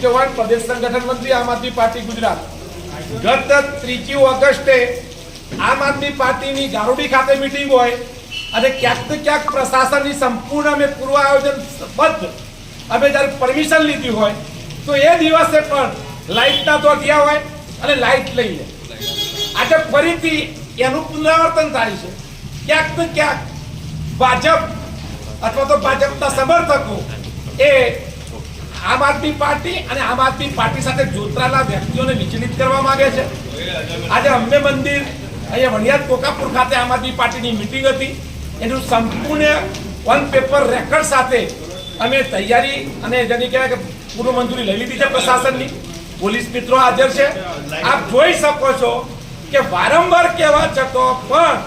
પ્રદેશ સંગઠન મંત્રી આમ આદમી પાર્ટી ગુજરાત. ગત ત્રીજી ઓગસ્ટે આમ આદમી પાર્ટીની ગારુડી ખાતે મીટિંગ હોય અને ક્યાંક ને ક્યાંક પ્રશાસનની સંપૂર્ણ અમે પૂર્વ આયોજન બદ્ધ અમે જ્યારે પરમિશન લીધી હોય, તો એ દિવસે પણ લાઇટના તો ગયા હોય અને લાઇટ લઈ લે. આજે ફરીથી એનું પુનરાવર્તન થાય છે. ક્યાંક ને ક્યાંક ભાજપ અથવા તો ભાજપના સમર્થકો એ આમ આદમી પાર્ટી અને આમ આદમી પાર્ટી સાથે જોતરાયેલા વ્યક્તિઓને વિચલિત કરવા માંગે છે. આજે અંબે મંદિર, અહીંયા વણિયાદ કોકાપુર ખાતે આમ આદમી પાર્ટીની મિટિંગ હતી. એનું સંપૂર્ણ વન પેપર રેકર્ડ સાથે અમે તૈયારી અને જેની કહેવાય કે પૂર્વ મંજૂરી લઈ લીધી છે પ્રશાસનની. પોલીસ મિત્રો હાજર છે. આપ જોઈ શકો છો કે વારંવાર કહેવા છતો પણ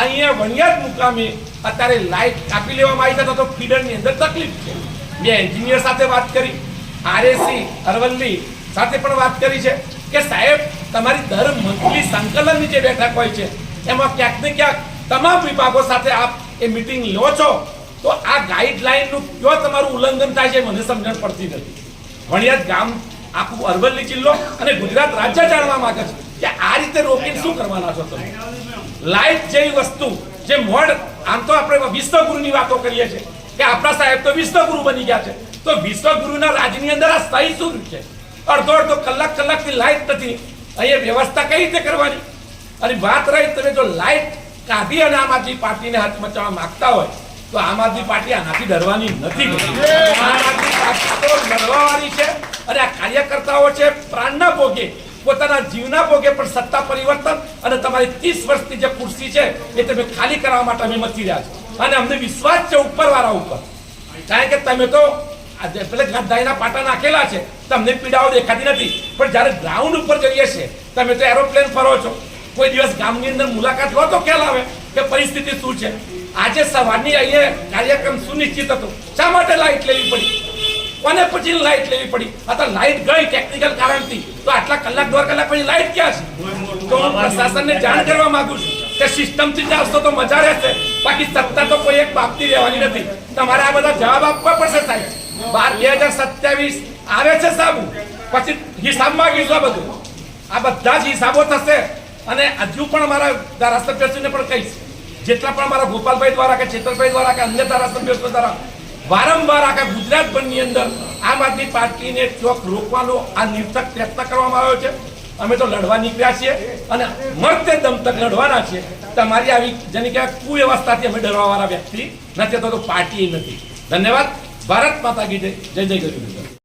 અહીંયા વણિયાદ મુકામે અત્યારે લાઇટ કાપી લેવામાં આવી છે તો ફીડરની અંદર તકલીફ છે. મેં એન્જિનિયર સાથે વાત કરી, આરએસી, અરવલ્લી સાથે પણ વાત કરી છે કે સાહેબ, તમારી દર મંથલી સંકલનની જે બેઠક હોય છે, એમાં ક્યાંક ને ક્યાંક તમામ વિભાગો સાથે આપ એ મિટિંગ લો છો, તો આ ગાઈડલાઈનનું કયો તમારું ઉલ્લંઘન થાય છે મને સમજણ પડતી નથી. વણિયાદ ગામ, આખું અરવલ્લી જિલ્લો અને ગુજરાત રાજ્ય જાણવા માંગે છે કે આ રીતે રોકીને શું કરવાના છો તમે? લાઈટ જેવી વસ્તુ, જે મોડ, આમ તો આપણે વિશ્વગુરુની વાતો કરીએ છીએ કે આપણા સાહેબ તો વિશ્વગુરુ બની ગયા છે. તો વિશ્વગુરુના રાજની અંદર આ સ્થાયી શું છે? અડધો અડધો કલાક કલાકની લાઈટ નથી. અહીંયા વ્યવસ્થા કઈ રીતે કરવાની? અને વાત રહી, તમે જો લાઈટ કાઢી અને આમ આદમી પાર્ટીને હાથ મચાવવા માંગતા હોય, તો આમ આદમી પાર્ટી આનાથી ડરવાની નથી. આમ આદમી પાર્ટી તો લડવાવાળી છે અને આ કાર્યકર્તાઓ છે પ્રાણના ભોગે, પોતાના જીવના ભોગે પણ સત્તા પરિવર્તન અને તમારી ત્રીસ વર્ષની જે ખુરશી છે એ તમે ખાલી કરવા માટે અમે મચી રહ્યા છો અને અમને વિશ્વાસ છે ઉપરવાળા ઉપર. કારણ કે તમે તો પેલા ગદ્દાઈના પાટા નાખેલા છે, તમને પીડાઓ દેખાતી નથી. પણ જ્યારે ગ્રાઉન્ડ ઉપર જઈએ છીએ, તમે તો એરોપ્લેન ફરો છો. કોઈ દિવસ ગામની અંદર મુલાકાત લો તો ખ્યાલ આવે કે પરિસ્થિતિ શું છે. આજે સવારની અહીંયા કાર્યક્રમ સુનિશ્ચિત હતો. શા માટે લાઈટ લેવી પડી? કોને પછી લાઈટ લેવી પડી? અથવા લાઈટ ગઈ ટેકનિકલ કારણથી. તો આટલા કલાક, દોઢ કલાક પછી લાઈટ ક્યાં છે? તો હું પ્રશાસનને જાણ કરવા માંગુ છું કે સિસ્ટમથી ચાલશો તો મજા રહેશે, બાકી સત્તા તો કોઈ એક બાપતી રહેવાની નથી. તમારે આ બધા જવાબ આપવા પડશે સાહેબ. બાર બે હજાર સત્યાવીસ આવે છે સાબુ પછી હિસાબ માંગીશું આ બધું. આ બધા જ હિસાબો થશે અને હજુ પણ અમારા ધારાસભ્યશ્રીને પણ કહીશ. જેટલા પણ મારા ગોપાલભાઈ દ્વારા કે ચેતરભાઈ દ્વારા કે અન્ય ધારાસભ્યો દ્વારા, વારંવાર આખા ગુજરાતભરની અંદર આમ આદમી પાર્ટીને ચોક રોકવાનો આ નિર્થક પ્રયત્ન કરવામાં આવ્યો છે. અમે તો લડવા નીકળ્યા છીએ અને મરતે દમ તક લડવાના છીએ. તમારી આવી જેની કહેવાય કુવ્યવસ્થાથી અમે ડરવાવાળા વ્યક્તિ નથી, તો પાર્ટી નથી. ધન્યવાદ. ભારત માતા કી જય. જય જય